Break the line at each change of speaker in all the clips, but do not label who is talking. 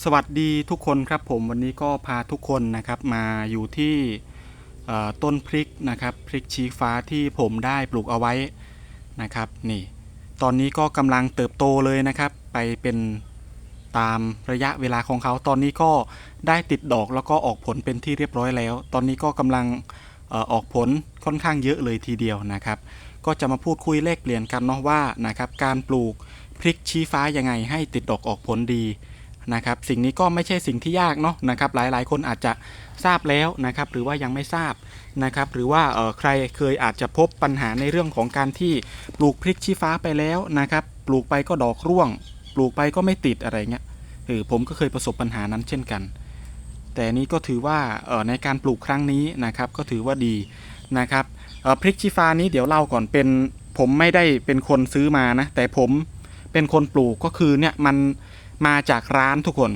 สวัสดีทุกคนครับผมวันนี้ก็พาทุกคนนะครับมาอยู่ที่ต้นพริกนะครับพริกชี้ฟ้าที่ผมได้ปลูกเอาไว้นะครับนี่ตอนนี้ก็กำลังเติบโตเลยนะครับ ไปเป็นตามระยะเวลาของเขา ตอนนี้ก็ได้ติดดอกแล้วก็ออกผลเป็นที่เรียบร้อยแล้ว ตอนนี้ก็กำลังออออกผลค่อนข้างเยอะเลยทีเดียวนะครับ ก็จะมาพูดคุยแลกเปลี่ยนกันเนาะว่านะครับการปลูกพริกชี้ฟ้ายังไงให้ติดดอกออกผลดี นะครับสิ่งนี้ก็ไม่ใช่สิ่งที่ยากเนาะนะครับหลายๆ คนอาจจะทราบแล้วนะครับหรือว่ายังไม่ทราบนะครับหรือว่าใครเคยอาจจะพบปัญหาในเรื่องของการที่ปลูกพริกชี้ฟ้าไปแล้วนะครับปลูกไปก็ดอกร่วง ปลูกไปก็ไม่ติดอะไรเงี้ยเออผมก็เคยประสบปัญหานั้นเช่นกัน แต่นี้ก็ถือว่าในการปลูกครั้งนี้นะครับก็ถือว่าดีนะครับพริกชี้ฟ้านี้เดี๋ยวเล่าก่อนเป็นผมไม่ได้เป็นคนซื้อมานะแต่ผมเป็นคนปลูกก็คือเนี่ยมัน มาจากร้านทุกคน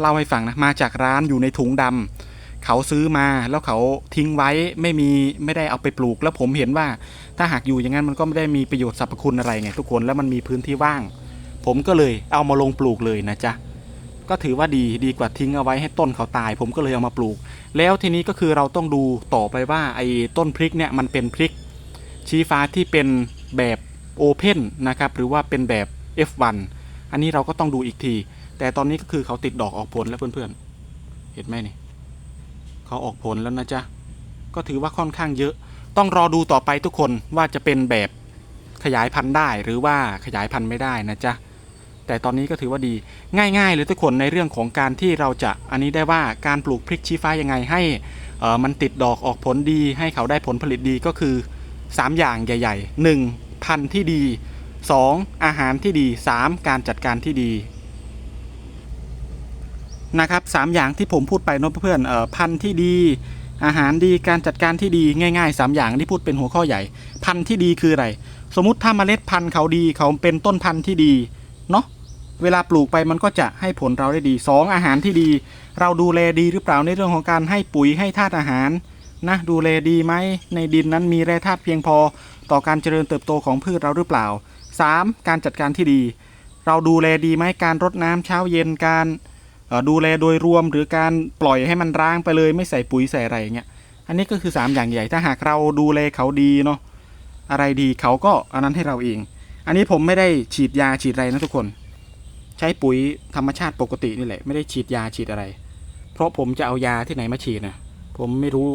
เล่าให้ฟังนะมาจากร้านอยู่ในถุงดำเขาซื้อมาแล้วเขาทิ้งไว้ไม่มีไม่ได้เอาไปปลูก แล้วผมเห็นว่าถ้าหากอยู่อย่างนั้นมันก็ไม่ได้มีประโยชน์สรรพคุณอะไรไงทุกคนแล้วมันมีพื้นที่ว่าง ผมก็เลยเอามาลงปลูกเลยนะจ๊ะก็ถือว่าดีดีกว่าทิ้งเอาไว้ให้ต้นเขาตาย ผมก็เลยเอามาปลูก แล้วทีนี้ก็คือเราต้องดูต่อไปว่าไอ้ต้นพริกเนี่ยมันเป็นพริก ชี้ฟ้าที่เป็นแบบโอเพนนะครับหรือว่าเป็นแบบ F1 อันนี้เราก็ต้องดูอีกที แต่ตอนนี้ก็คือเขาติดดอกออกผลแล้วเพื่อนๆ เห็นไหมนี่เขาออกผลแล้วนะจ๊ะ ก็ถือว่าค่อนข้างเยอะ ต้องรอดูต่อไปทุกคนว่าจะเป็นแบบขยายพันธุ์ได้หรือว่าขยายพันธุ์ไม่ได้นะจ๊ะ แต่ตอนนี้ก็ถือว่าดีง่าย ๆ เลยทุกคนในเรื่องของการที่เราจะอันนี้ได้ว่าการปลูกพริกชี้ฟ้ายังไงให้เออมันติดดอกออกผลดีให้เขาได้ผลผลิตดีก็คือ 3 อย่างใหญ่ ๆ 1. พันธุ์ที่ดี 2. อาหารที่ดี 3. การจัดการที่ดีนะครับสามอย่างที่ผมพูดไปเนอะเพื่อนเอ่อพันธุ์ที่ดี อาหารดีการจัดการที่ดีง่ายๆ 3 อย่างที่พูดเป็นหัวข้อใหญ่ พันธุ์ที่ดีคืออะไร สมมติถ้าเมล็ดพันธุ์เขาดีเขาเป็นต้นพันธุ์ที่ดีเนาะเวลาปลูกไปมันก็จะให้ผลเราได้ดี 2 อาหารที่ดี เราดูแลดีหรือเปล่าในเรื่องของการให้ปุ๋ยให้ธาตุอาหารนะดูแลดีไหมในดินนั้นมีแร่ธาตุเพียงพอ ต่อการเจริญเติบโตของพืชเราหรือเปล่า 3. การจัดการที่ดี เราดูแลดีไหมการรดน้ำเช้าเย็นการดูแลโดยรวมหรือการปล่อยให้มันร้างไปเลยไม่ใส่ปุ๋ยใส่อะไรอย่างเงี้ยอันนี้ก็คือ 3 อย่างใหญ่ถ้าหากเราดูแลเขาดีเนาะอะไรดีเขาก็อันนั้นให้เราเอง อันนี้ผมไม่ได้ฉีดยาฉีดอะไรนะทุกคน ใช้ปุ๋ยธรรมชาติปกตินี่แหละไม่ได้ฉีดยาฉีดอะไร เพราะผมจะเอายาที่ไหนมาฉีดนะผมไม่รู้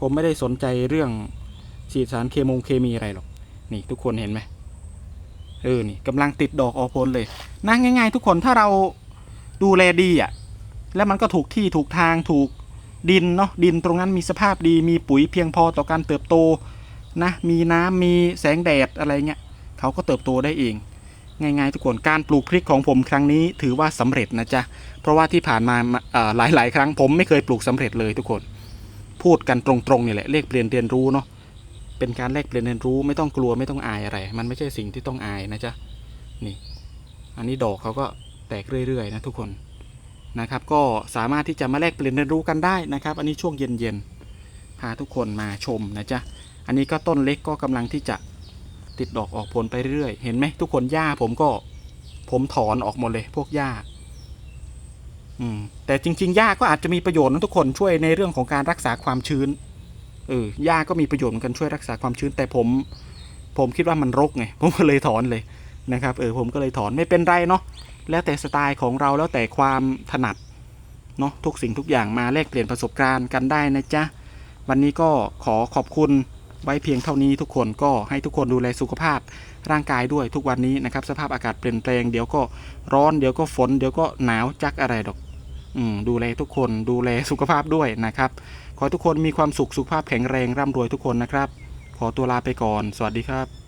ผมไม่ได้สนใจเรื่องฉีดสารเคมงเคมีอะไรหรอกนี่ทุกคนเห็นไหม เออนี่กำลังติดดอกออกผลเลยนะง่าย ๆ ทุกคนถ้าเราดูแลดีอะ แล้วมันก็ถูกที่ถูกทางถูกดินเนาะดินตรงนั้นมีสภาพดีมีปุ๋ยเพียงพอต่อการเติบโตนะมีน้ำมีแสงแดดอะไรเงี้ยเขาก็เติบโตได้เองง่ายๆทุกคนการปลูกพริกของผมครั้งนี้ถือว่าสำเร็จนะจ๊ะเพราะว่าที่ผ่านมาหลายๆ ครั้งผมไม่เคยปลูกสำเร็จเลยทุกคน พูดกันตรงๆนี่แหละเลขเปลี่ยนเรียนรู้เนาะ เป็นการแลกเปลี่ยนเรียนรู้ไม่ต้องกลัวไม่ต้องอายอะไร มันไม่ใช่สิ่งที่ต้องอายนะจ๊ะนี่ อันนี้ดอกเขาก็แตกเรื่อยๆนะทุกคนนะครับ ก็สามารถที่จะมาแลกเปลี่ยนเรียนรู้กันได้นะครับ อันนี้ช่วงเย็นๆพาทุกคนมาชมนะจ๊ะอันนี้ก็ต้นเล็กก็กำลังที่จะติดดอกออกผลไปเรื่อยเห็นไหมทุกคนหญ้าผมก็ผมถอนออกหมดเลยพวกหญ้าอืมแต่จริงๆหญ้าก็อาจจะมีประโยชน์นะทุกคนช่วยในเรื่องของการรักษาความชื้น เออหญ้าก็มีประโยชน์เหมือนกันช่วยรักษาความชื้น แต่ผม ผมคิดว่ามันรกไงผมก็เลยถอนเลยนะครับเออผมก็เลยถอนไม่เป็นไรเนาะแล้วแต่สไตล์ของเราแล้วแต่ความถนัดเนาะทุกสิ่งทุกอย่างมาแลกเปลี่ยนประสบการณ์กันได้นะจ๊ะวันนี้ก็ขอขอบคุณไว้เพียงเท่านี้ทุกคนก็ให้ทุกคนดูแลสุขภาพร่างกายด้วยทุกวันนี้นะครับ สภาพอากาศเปลี่ยนแปลงเดี๋ยวก็ร้อนเดี๋ยวก็ฝนเดี๋ยวก็หนาวจักอะไรดอก อืมดูแลทุกคนดูแลสุขภาพด้วยนะครับ ขอทุกคนมีความสุขสุขภาพแข็งแรงร่ำรวยทุกคนนะครับ ขอตัวลาไปก่อน สวัสดีครับ